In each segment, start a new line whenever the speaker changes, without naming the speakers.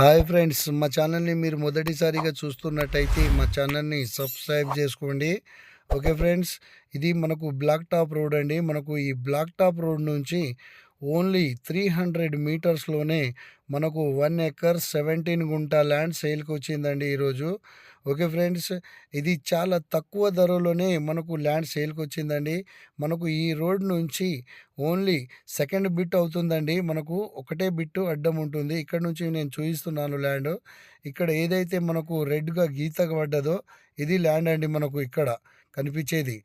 Hi friends మా ఛానల్ని మీరు మొదటిసారిగా చూస్తున్నట్టయితే మా ఛానల్ని సబ్స్క్రైబ్ చేసుకోండి. ఓకే ఫ్రెండ్స్ ఇది మనకు బ్లాక్ టాప్ రోడ్ అండి. మనకు ఈ బ్లాక్ టాప్ రోడ్ నుంచి ఓన్లీ త్రీ హండ్రెడ్ మీటర్స్లోనే మనకు వన్ ఎకర్ సెవెంటీన్ గుంట ల్యాండ్ సేల్కి వచ్చిందండి ఈరోజు. ఓకే ఫ్రెండ్స్ ఇది చాలా తక్కువ ధరలోనే మనకు ల్యాండ్ సేల్కి వచ్చిందండి మనకు ఈ రోడ్ నుంచి ఓన్లీ సెకండ్ బిట్ అవుతుందండి. మనకు ఒకటే బిట్టు అడ్డం ఉంటుంది. ఇక్కడ నుంచి నేను చూపిస్తున్నాను ల్యాండ్. ఇక్కడ ఏదైతే మనకు రెడ్గా గీత పడ్డదో ఇది ల్యాండ్ అండి మనకు ఇక్కడ కనిపించేది.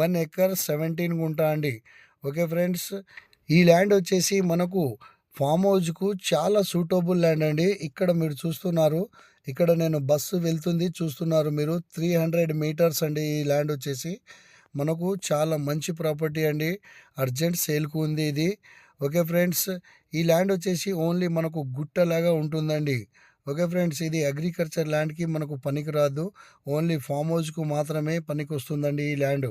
వన్ ఎకర్ సెవెంటీన్ గుంట అండి. ఓకే ఫ్రెండ్స్ ఈ ల్యాండ్ వచ్చేసి మనకు ఫామ్ హౌస్కు చాలా సూటబుల్ ల్యాండ్ అండి. ఇక్కడ మీరు చూస్తున్నారు. ఇక్కడ నేను బస్సు వెళ్తుంది. చూస్తున్నారు మీరు. త్రీ హండ్రెడ్ మీటర్స్ అండి ఈ ల్యాండ్ వచ్చేసి. మనకు చాలా మంచి ప్రాపర్టీ అండి. అర్జెంట్ సేల్కు ఉంది ఇది. ఓకే ఫ్రెండ్స్ ఈ ల్యాండ్ వచ్చేసి ఓన్లీ మనకు గుట్టలాగా ఉంటుందండి. ఓకే ఫ్రెండ్స్ ఇది అగ్రికల్చర్ ల్యాండ్కి మనకు పనికి రాదు ఓన్లీ ఫామ్ హౌస్కు మాత్రమే పనికి వస్తుందండి ఈ ల్యాండ్.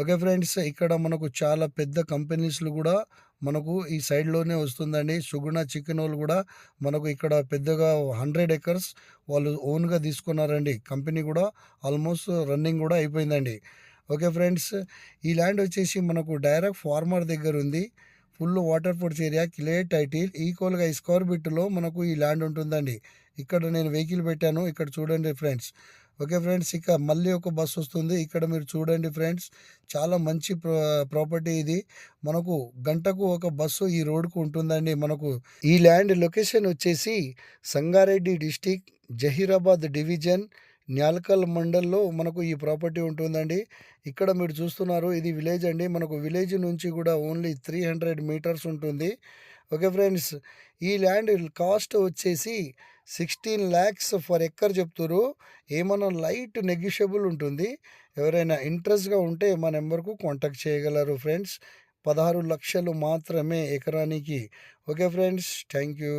ఓకే ఫ్రెండ్స్ ఇక్కడ మనకు చాలా పెద్ద కంపెనీస్లు కూడా మనకు ఈ సైడ్లోనే వస్తుందండి. సుగుణ చికెన్ వాళ్ళు కూడా మనకు ఇక్కడ పెద్దగా హండ్రెడ్ ఎకర్స్ వాళ్ళు ఓన్గా తీసుకున్నారండి. కంపెనీ కూడా ఆల్మోస్ట్ రన్నింగ్ కూడా అయిపోయిందండి. ఓకే ఫ్రెండ్స్ ఈ ల్యాండ్ వచ్చేసి మనకు డైరెక్ట్ ఫార్మర్ దగ్గర ఉంది. Full water force area clear title ఈక్వల్గా స్క్వేర్ బిట్లో మనకు ఈ ల్యాండ్ ఉంటుందండి. ఇక్కడ నేను వెహికల్ పెట్టాను. ఇక్కడ చూడండి ఫ్రెండ్స్ ఓకే ఫ్రెండ్స్ ఇక మళ్ళీ ఒక బస్ వస్తుంది. ఇక్కడ మీరు చూడండి ఫ్రెండ్స్ చాలా మంచి ప్రాపర్టీ ఇది. మనకు గంటకు ఒక బస్సు ఈ రోడ్కు ఉంటుందండి. మనకు ఈ ల్యాండ్ లొకేషన్ వచ్చేసి సంగారెడ్డి డిస్టిక్ జహీరాబాద్ డివిజన్ న్యాల్కల్ మండల్లో మనకు ఈ ప్రాపర్టీ ఉంటుందండి. ఇక్కడ మీరు చూస్తున్నారు ఇది విలేజ్ అండి. మనకు విలేజ్ నుంచి కూడా ఓన్లీ త్రీ హండ్రెడ్ మీటర్స్ ఉంటుంది. ఓకే ఫ్రెండ్స్ ఈ ల్యాండ్ కాస్ట్ వచ్చేసి సిక్స్టీన్ ల్యాక్స్ ఫర్ ఎక్కర్ చెప్తారు ఏమైనా లైట్ నెగిషియబుల్ ఉంటుంది. ఎవరైనా ఇంట్రెస్ట్గా ఉంటే మా నెంబర్కు కాంటాక్ట్ చేయగలరు ఫ్రెండ్స్. పదహారు లక్షలు మాత్రమే ఎకరానికి. Okay friends thank you.